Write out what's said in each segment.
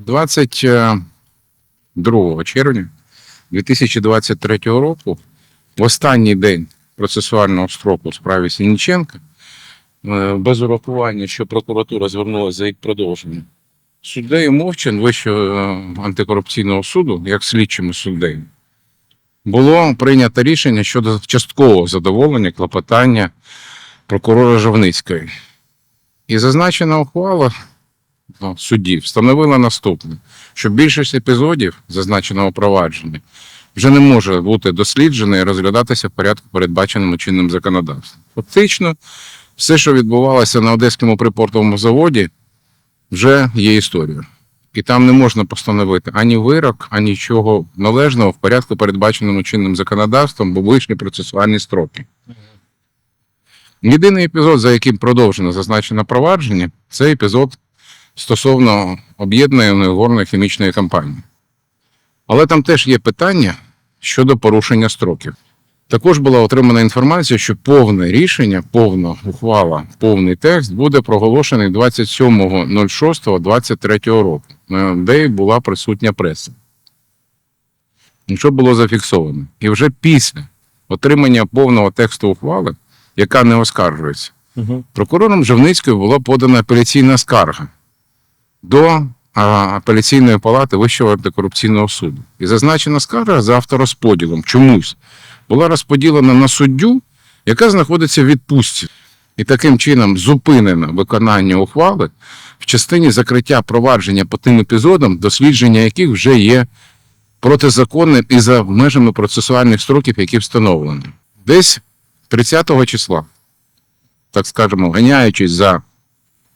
22 червня 2023 року, в останній день процесуального строку у справі Сініченка, е, без урахування, що прокуратура звернулася за їх продовження, суддею Мовчан Вищого е, антикорупційного суду, як слідчими суддею, було прийнято рішення щодо часткового задоволення клопотання прокурора Жовницької. І зазначена ухвала ну, судді встановила наступне, що більшість епізодів зазначеного провадження вже не може бути досліджена і розглядатися в порядку, передбаченому чинним законодавством. Фактично, все, що відбувалося на Одеському припортовому заводі, вже є історією. І там не можна постановити ані вирок, ані нічого належного в порядку, передбаченому чинним законодавством, бо вийшли процесуальні строки. Єдиний епізод, за яким продовжено зазначене провадження, це епізод стосовно об'єднаної горно-хімічної компанії. Але там теж є питання щодо порушення строків. Також була отримана інформація, що повне рішення, повна ухвала, повний текст буде проголошений 27.06.23 року, де була присутня преса. Що було зафіксовано? І вже після отримання повного тексту ухвали, яка не оскаржується, Угу. прокурором Жовницькою була подана апеляційна скарга до апеляційної палати Вищого антикорупційного суду. І зазначена скарга за авторозподілом чомусь була розподілена на суддю, яка знаходиться в відпустці. І таким чином зупинено виконання ухвали в частині закриття провадження по тим епізодам, дослідження яких вже є протизаконним і за межами процесуальних строків, які встановлені. Десь 30 числа так скажемо, ганяючись за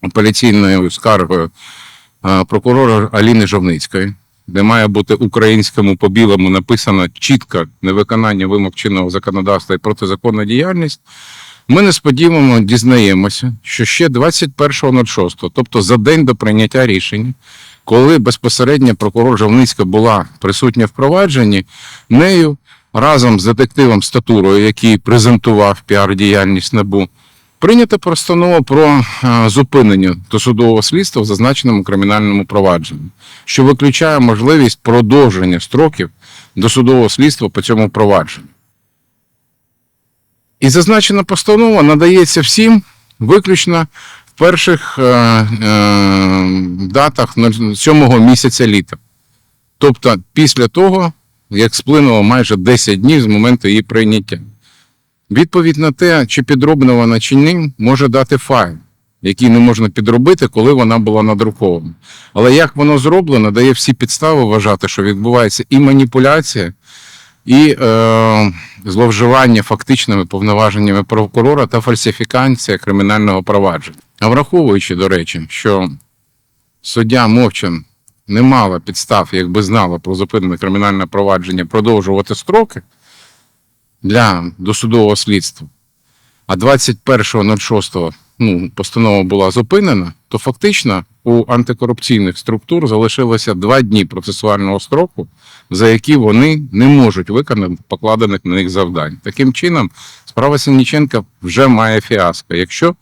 апеляційною скаргою прокурора Аліни Жовницької, де має бути українському по білому написано чітко невиконання вимог чинного законодавства і протизаконна діяльність, ми несподівано дізнаємося, що ще 21.06, тобто за день до прийняття рішення, коли безпосередньо прокурор Жовницька була присутня в провадженні, нею разом з детективом Статурою, який презентував піар-діяльність НАБУ, Прийнята постанова про е, зупинення досудового слідства в зазначеному кримінальному провадженні, що виключає можливість продовження строків досудового слідства по цьому провадженню. І зазначена постанова надається всім виключно в перших е, е, датах 7 місяця літа. Тобто після того, як сплинуло майже 10 днів з моменту її прийняття. Відповідь на те, чи підроблена вона чи ні, може дати файл, який не можна підробити, коли вона була надрукована. Але як воно зроблено, дає всі підстави вважати, що відбувається і маніпуляція, і е, зловживання фактичними повноваженнями прокурора та фальсифікація кримінального провадження. А враховуючи, до речі, що суддя Мовчан не мала підстав, якби знала про зупинене кримінальне провадження, продовжувати строки для досудового слідства, а 21.06 ну, постанова була зупинена, то фактично у антикорупційних структур залишилося два дні процесуального строку, за які вони не можуть виконати покладених на них завдань. Таким чином, справа Синіченка вже має фіаско, якщо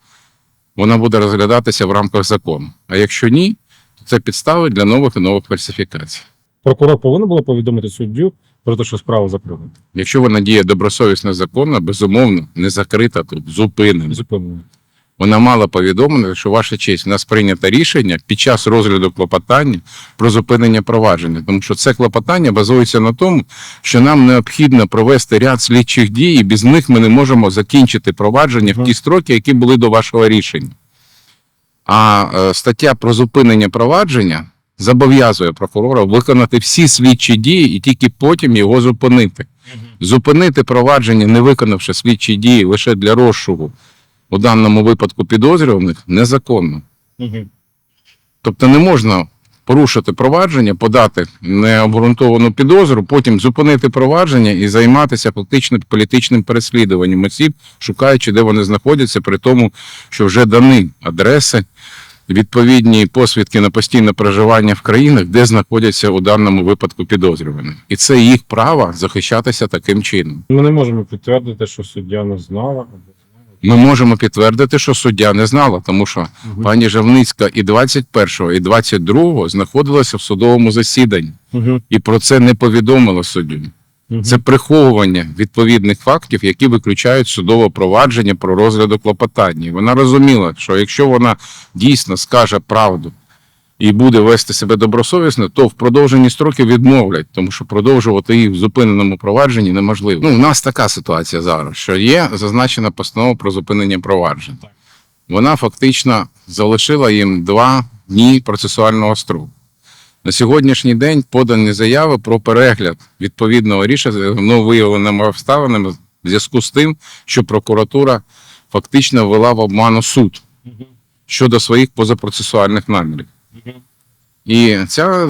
вона буде розглядатися в рамках закону. А якщо ні, то це підстави для нових і нових фальсифікацій. Прокурор повинен було повідомити суддю про те, що справа закрита. Якщо вона діє добросовісно законно, безумовно, не закрита тут, зупинена. Зупинено. Вона мала повідомити, що ваша честь, у нас прийнято рішення під час розгляду клопотання про зупинення провадження, тому що це клопотання базується на тому, що нам необхідно провести ряд слідчих дій, і без них ми не можемо закінчити провадження в ті строки, які були до вашого рішення. А е, стаття про зупинення провадження зобов'язує прокурора виконати всі слідчі дії і тільки потім його зупинити. Зупинити провадження, не виконавши слідчі дії лише для розшуку, у даному випадку підозрюваних, незаконно. Тобто не можна порушити провадження, подати необґрунтовану підозру, потім зупинити провадження і займатися фактично політичним переслідуванням осіб, шукаючи, де вони знаходяться, при тому, що вже дані адреси, відповідні посвідки на постійне проживання в країнах, де знаходяться у даному випадку підозрювані. І це їх право захищатися таким чином. Ми не можемо підтвердити, що суддя не знала. Ми можемо підтвердити, що суддя не знала, тому що пані Жавницька і 21-го, і 22-го знаходилася в судовому засіданні, Угу. і про це не повідомила суддю. Це приховування відповідних фактів, які виключають судове провадження про розгляду клопотання. І Вона розуміла, що якщо вона дійсно скаже правду і буде вести себе добросовісно, то в продовженні строків відмовлять, тому що продовжувати їх в зупиненому провадженні неможливо. Ну, у нас така ситуація зараз, що є зазначена постанова про зупинення проваджень. Так. Вона фактично залишила їм два дні процесуального строку. На сьогоднішній день подані заяви про перегляд відповідного рішення ну, виявленими обставинами в зв'язку з тим, що прокуратура фактично ввела в обману суд щодо своїх позапроцесуальних намірів. І ця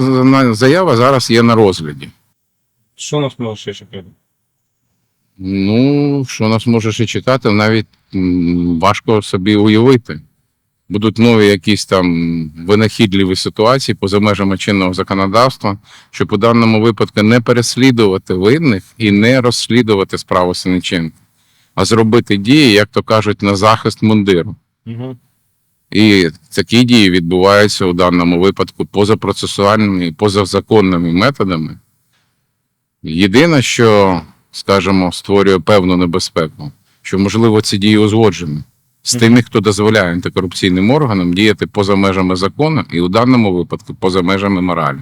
заява зараз є на розгляді. Що нас може ще чекати? Ну, що нас може ще чекати, навіть важко собі уявити. Будуть нові якісь там винахідливі ситуації поза межами чинного законодавства, щоб у даному випадку не переслідувати винних і не розслідувати справу Синиченка, а зробити дії, як то кажуть, на захист мундиру. Угу. І такі дії відбуваються у даному випадку позапроцесуальними і позазаконними методами. Єдине, що, скажімо, створює певну небезпеку, що, можливо, ці дії узгоджені з тими, хто дозволяє антикорупційним органам діяти поза межами закону і у даному випадку поза межами моралі.